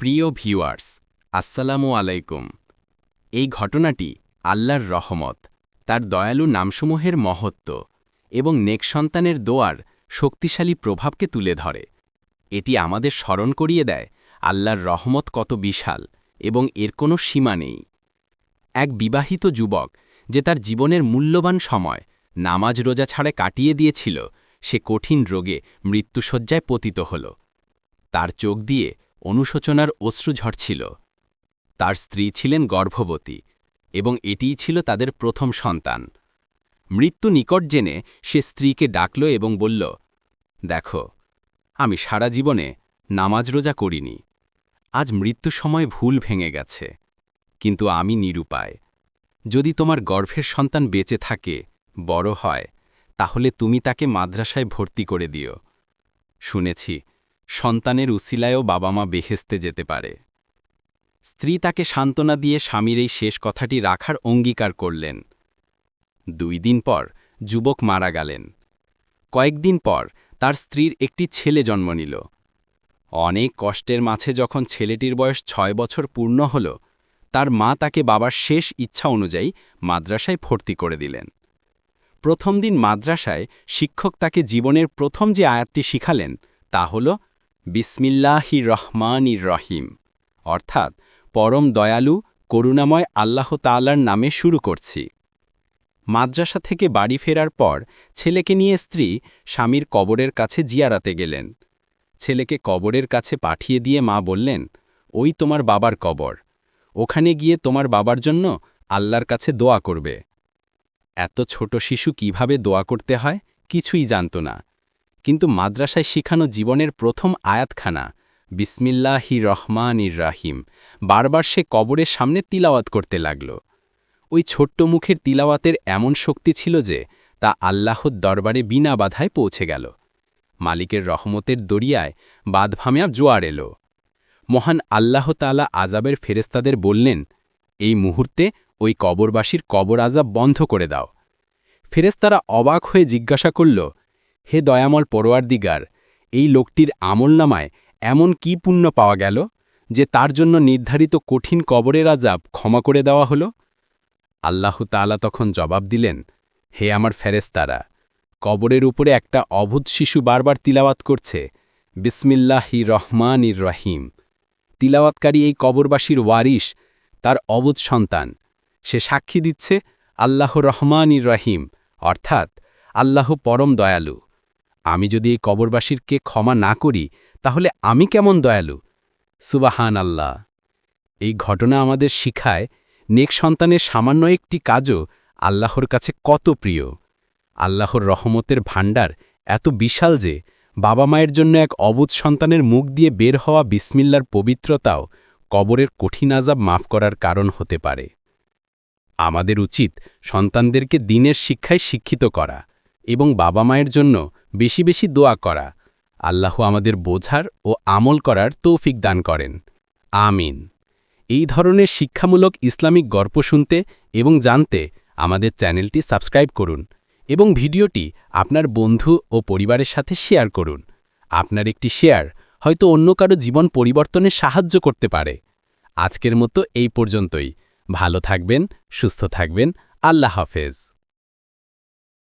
প্রিয় ভিউয়ার্স, আসসালামু আলাইকুম। এই ঘটনাটি আল্লাহর রহমত, তার দয়ালু নামসমূহের মহত্ব এবং নেক সন্তানের দোয়ার শক্তিশালী প্রভাবকে তুলে ধরে। এটি আমাদের স্মরণ করিয়ে দেয় আল্লাহর রহমত কত বিশাল এবং এর কোনো সীমা নেই। এক বিবাহিত যুবক যে তার জীবনের মূল্যবান সময় নামাজ রোজা ছাড়ে কাটিয়ে দিয়েছিল, সে কঠিন রোগে মৃত্যুসজ্জায় পতিত হল। তার চোখ দিয়ে অনুশোচনার অশ্রু ঝরছিল তার স্ত্রী ছিলেন গর্ভবতী এবং এটিই ছিল তাদের প্রথম সন্তান। মৃত্যু নিকট জেনে সে স্ত্রীকে ডাকল এবং বলল, দেখো, আমি সারা জীবনে নামাজ রোজা করিনি। আজ মৃত্যু সময় ভুল ভেঙে গেছে, কিন্তু আমি নিরুপায়। যদি তোমার গর্ভের সন্তান বেঁচে থাকে, বড় হয়, তাহলে তুমি তাকে মাদ্রাসায় ভর্তি করে দিও। শুনেছি সন্তানের উসিলায়ও বাবা মা বেহেস্তে যেতে পারে। স্ত্রী তাকে সান্ত্বনা দিয়ে স্বামীর এই শেষ কথাটি রাখার অঙ্গীকার করলেন। দুই দিন পর যুবক মারা গেলেন। কয়েকদিন পর তার স্ত্রীর একটি ছেলে জন্ম নিল। অনেক কষ্টের মাঝে যখন ছেলেটির বয়স ছয় বছর পূর্ণ হল, তার মা তাকে বাবার শেষ ইচ্ছা অনুযায়ী মাদ্রাসায় ভর্তি করে দিলেন। প্রথম দিন মাদ্রাসায় শিক্ষক তাকে জীবনের প্রথম যে আয়াতটি শিখালেন, তা হল বিসমিল্লাহি রহমানির রহিম অর্থাৎ পরম দয়ালু, করুণাময় আল্লাহ তাআলার নামে শুরু করছি। মাদ্রাসা থেকে বাড়ি ফেরার পর ছেলেকে নিয়ে স্ত্রী স্বামীর কবরের কাছে জিয়ারাতে গেলেন। ছেলেকে কবরের কাছে পাঠিয়ে দিয়ে মা বললেন, ওই তোমার বাবার কবর। ওখানে গিয়ে তোমার বাবার জন্য আল্লাহর কাছে দোয়া করবে। এত ছোট শিশু কীভাবে দোয়া করতে হয়? কিছুই জানত না। কিন্তু মাদ্রাসায় শিখানো জীবনের প্রথম আয়াতখানা, বিসমিল্লাহি রহমানির রাহিম বারবার সে কবরের সামনে তিলাওয়াত করতে লাগল। ওই ছোট্ট মুখের তিলাওয়াতের এমন শক্তি ছিল যে, তা আল্লাহর দরবারে বিনা বাধায় পৌঁছে গেল। মালিকের রহমতের দরিয়ায় বাদভামিয়া জোয়ার এলো। মহান আল্লাহ তালা আজাবের ফেরেস্তাদের বললেন, এই মুহূর্তে ওই কবরবাসীর কবর আজাব বন্ধ করে দাও। ফেরেস্তারা অবাক হয়ে জিজ্ঞাসা করল হে দয়ামল পরোয়ার দিগার এই লোকটির আমলনামায় এমন কি পুণ্য পাওয়া গেল যে তার জন্য নির্ধারিত কঠিন কবরের আজাব ক্ষমা করে দেওয়া হল? আল্লাহ তালা তখন জবাব দিলেন, হে আমার ফেরেস্তারা কবরের উপরে একটা অভূত শিশু বারবার তিলাওয়াত করছে, বিসমিল্লাহি রহমানির রহিম। তিলাওয়াতকারী এই কবরবাসীর ওয়ারিশ, তার অবুধ সন্তান। সে সাক্ষী দিচ্ছে আল্লাহ রহমানির রহিম, অর্থাৎ আল্লাহ পরম দয়ালু। আমি যদি এই কবরবাসীরকে ক্ষমা না করি, তাহলে আমি কেমন দয়ালু? সুবাহান আল্লাহ এই ঘটনা আমাদের শিখায়, নেক সন্তানের সামান্য একটি কাজও আল্লাহর কাছে কত প্রিয়। আল্লাহর রহমতের ভাণ্ডার এত বিশাল যে, বাবা মায়ের জন্য এক অবুধ সন্তানের মুখ দিয়ে বের হওয়া বিসমিল্লার পবিত্রতাও কবরের কঠিন আজাব মাফ করার কারণ হতে পারে। আমাদের উচিত সন্তানদেরকে দিনের শিক্ষায় শিক্ষিত করা। এবং বাবা মায়ের জন্য বেশি বেশি দোয়া করা। আল্লাহ আমাদের বোঝার ও আমল করার তৌফিক দান করেন। আমিন। এই ধরনের শিক্ষামূলক ইসলামিক গল্প শুনতে এবং জানতে আমাদের চ্যানেলটি সাবস্ক্রাইব করুন এবং ভিডিওটি আপনার বন্ধু ও পরিবারের সাথে শেয়ার করুন। আপনার একটি শেয়ার হয়তো অন্য কারও জীবন পরিবর্তনে সাহায্য করতে পারে। আজকের মতো এই পর্যন্তই। ভালো থাকবেন, সুস্থ থাকবেন। আল্লাহ হাফেজ।